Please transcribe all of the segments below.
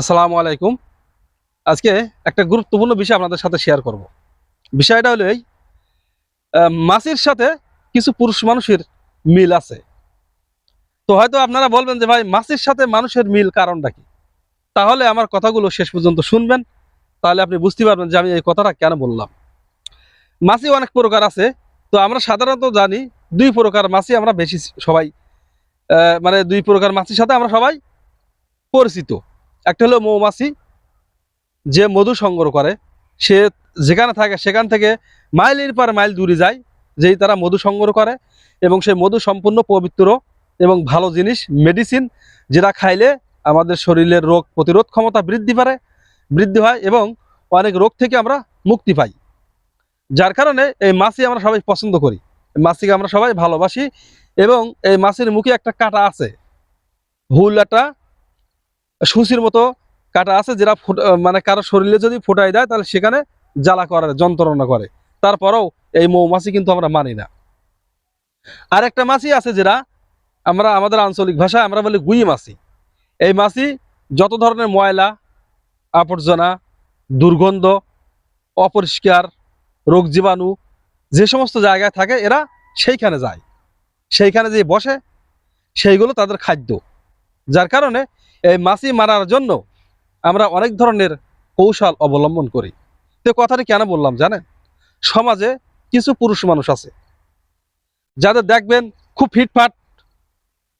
আসসালামু আলাইকুম। আজকে একটা গুরুত্বপূর্ণ বিষয় আপনাদের সাথে শেয়ার করব। বিষয়টা হলো এই মাছির সাথে কিছু পুরুষ মানুষের মিল আছে। তো হয়তো আপনারা বলবেন যে ভাই মাছির সাথে মানুষের মিল কারণটা কি? তাহলে আমার কথাগুলো শেষ পর্যন্ত শুনবেন, তাহলে আপনি বুঝতে পারবেন যে আমি এই কথাটা কেন বললাম। মাছি অনেক প্রকার আছে, তো আমরা সাধারণত জানি দুই প্রকার মাছি আমরা বেশি সবাই মানে দুই প্রকার মাছির সাথে আমরা সবাই পরিচিত। একটা হলো মৌমাছি, যে মধু সংগ্রহ করে। সে যেখানে থাকে সেখান থেকে মাইলের পর মাইল দূরে যায়, যেই তারা মধু সংগ্রহ করে এবং সেই মধু সম্পূর্ণ পবিত্র এবং ভালো জিনিস মেডিসিন যেটা খাইলে আমাদের শরীরের রোগ প্রতিরোধ ক্ষমতা বৃদ্ধি পারে, বৃদ্ধি হয় এবং অনেক রোগ থেকে আমরা মুক্তি পাই। যার কারণে এই মাছি আমরা সবাই পছন্দ করি। মাছিকে আমরা সবাই ভালোবাসি এবং এই মাছের মুখে একটা কাটা আছে। হুল একটা সুসির মতো কাটা আছে, যেটা মানে কারও শরীরে যদি ফুটাই দেয়, তাহলে সেখানে জ্বালা করে, যন্ত্রণা করে। তারপরেও এই মৌমাছি কিন্তু আমরা মানি না। আর একটা মাছি আছে যেটা আমরা আমাদের আঞ্চলিক ভাষায় আমরা বলি গুই মাছি। এই মাছি যত ধরনের ময়লা, আবর্জনা, দুর্গন্ধ, অপরিষ্কার, রোগ জীবাণু, যে সমস্ত জায়গায় থাকে, এরা সেইখানে যায়। সেইখানে যে বসে, সেইগুলো তাদের খাদ্য। যার কারণে এই মাছি মারার জন্য আমরা অনেক ধরনের কৌশল অবলম্বন করি। তো কথাটি কেন বললাম জানেন? সমাজে কিছু পুরুষ মানুষ আছে, যাদের দেখবেন খুব ফিটফাট,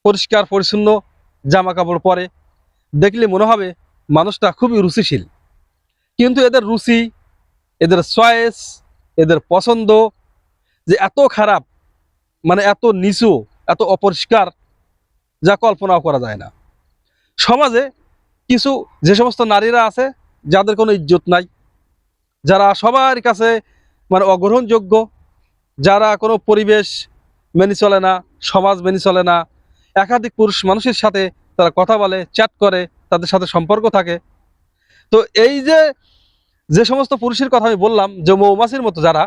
পরিষ্কার, পরিচ্ছন্ন জামা কাপড় পরে। দেখলে মনে হবে মানুষটা খুবই রুচিশীল। কিন্তু এদের রুচি, এদের চয়েস, এদের পছন্দ যে এত খারাপ মানে এত নিচু, এত অপরিষ্কার, যা কল্পনাও করা যায় না। সমাজে কিছু যে সমস্ত নারীরা আছে, যাদের কোনো ইজ্জত নাই, যারা সবার কাছে মানে অগ্রহণযোগ্য, যারা কোনো পরিবেশ মেনে চলে না, সমাজ মেনে চলে না, একাধিক পুরুষ মানুষের সাথে তারা কথা বলে, চ্যাট করে, তাদের সাথে সম্পর্ক থাকে। তো এই যে যে সমস্ত পুরুষের কথা আমি বললাম, যে মৌমাছির মতো যারা,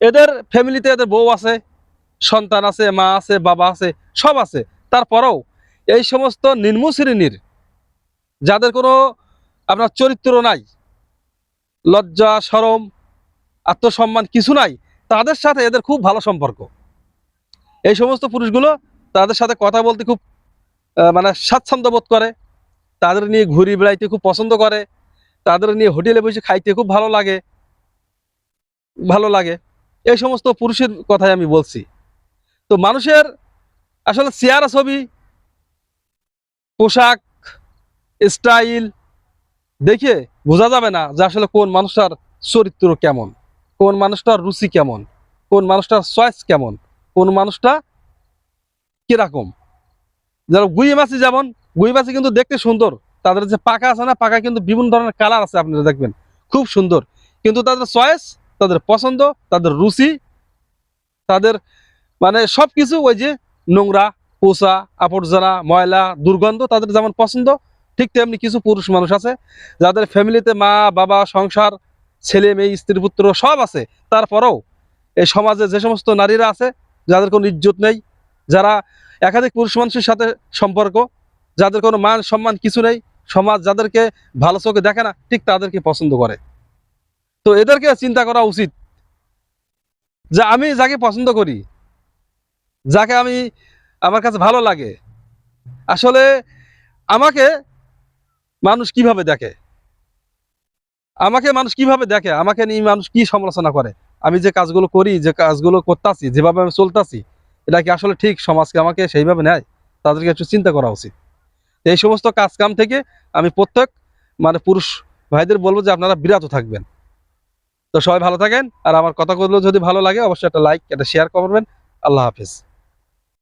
এদের ফ্যামিলিতে এদের বউ আছে, সন্তান আছে, মা আছে, বাবা আছে, সব আছে। তারপরেও এই সমস্ত নিম্ন শ্রেণির যাদের কোনো আপনার চরিত্র নাই, লজ্জা, সরম, আত্মসম্মান কিছু নাই, তাদের সাথে এদের খুব ভালো সম্পর্ক। এই সমস্ত পুরুষগুলো তাদের সাথে কথা বলতে খুব মানে স্বাচ্ছন্দ্য বোধ করে। তাদের নিয়ে ঘুরি বেড়াইতে খুব পছন্দ করে। তাদের নিয়ে হোটেলে বসে খাইতে খুব ভালো লাগে। ভালো লাগে। এই সমস্ত পুরুষের কথাই আমি বলছি। তো মানুষের আসলে চেয়ারা ছবি পোশাক, স্টাইল, দেখে বোঝা যাবে না যে আসলে কোন মানুষটার চরিত্র কেমন, কোন মানুষটার রুচি কেমন, কোন মানুষটার চয়েস কেমন, কোন মানুষটা কীরকম। যেন গুই মাছি যেমন গুই মাছি কিন্তু দেখতে সুন্দর, তাদের যে পাকা আছে না, পাকা কিন্তু বিভিন্ন ধরনের কালার আছে আপনারা দেখবেন, খুব সুন্দর। কিন্তু তাদের চয়েস, তাদের পছন্দ, তাদের রুচি, তাদের মানে সব কিছু ওই যে নোংরা পোষা আবর্জনা ময়লা, দুর্গন্ধ তাদের যেমন পছন্দ, ঠিক তেমনি কিছু পুরুষ মানুষ আছে যাদের ফ্যামিলিতে মা, বাবা, সংসার, ছেলে, মেয়ে, স্ত্রী, পুত্র সব আছে। তারপরেও এই সমাজে যে সমস্ত নারীরা আছে, যাদের কোনো ইজ্জত নেই, যারা একাধিক পুরুষ মানুষের সাথে সম্পর্ক, যাদের কোনো মান সম্মান কিছু নেই, সমাজ যাদেরকে ভালো চোখে দেখে না, ঠিক তাদেরকে পছন্দ করে। তো এদেরকে চিন্তা করা উচিত যে আমি যাকে পছন্দ করি, যাকে আমি আমার কাছে ভালো লাগে। আসলে আমাকে মানুষ কীভাবে দেখে? আমাকে মানুষ কীভাবে দেখে? আমাকে নিয়ে মানুষ কি সমালোচনা করে? আমি যে কাজগুলো করি, যে কাজগুলো করতাছি, যেভাবে আমি চলতাছি, এটা কি আসলে ঠিক? সমাজকে আমাকে সেইভাবে নেয়? তাদেরকে একটু চিন্তা করা উচিত। এই সমস্ত কাজ কাম থেকে আমি প্রত্যেক মানে পুরুষ ভাইদের বলব যে আপনারা বিরত থাকবেন। তো সবাই ভালো থাকেন। আর আমার কথাগুলো যদি ভালো লাগে, অবশ্যই একটা লাইক একটা শেয়ার করবেন। আল্লাহ হাফিজ।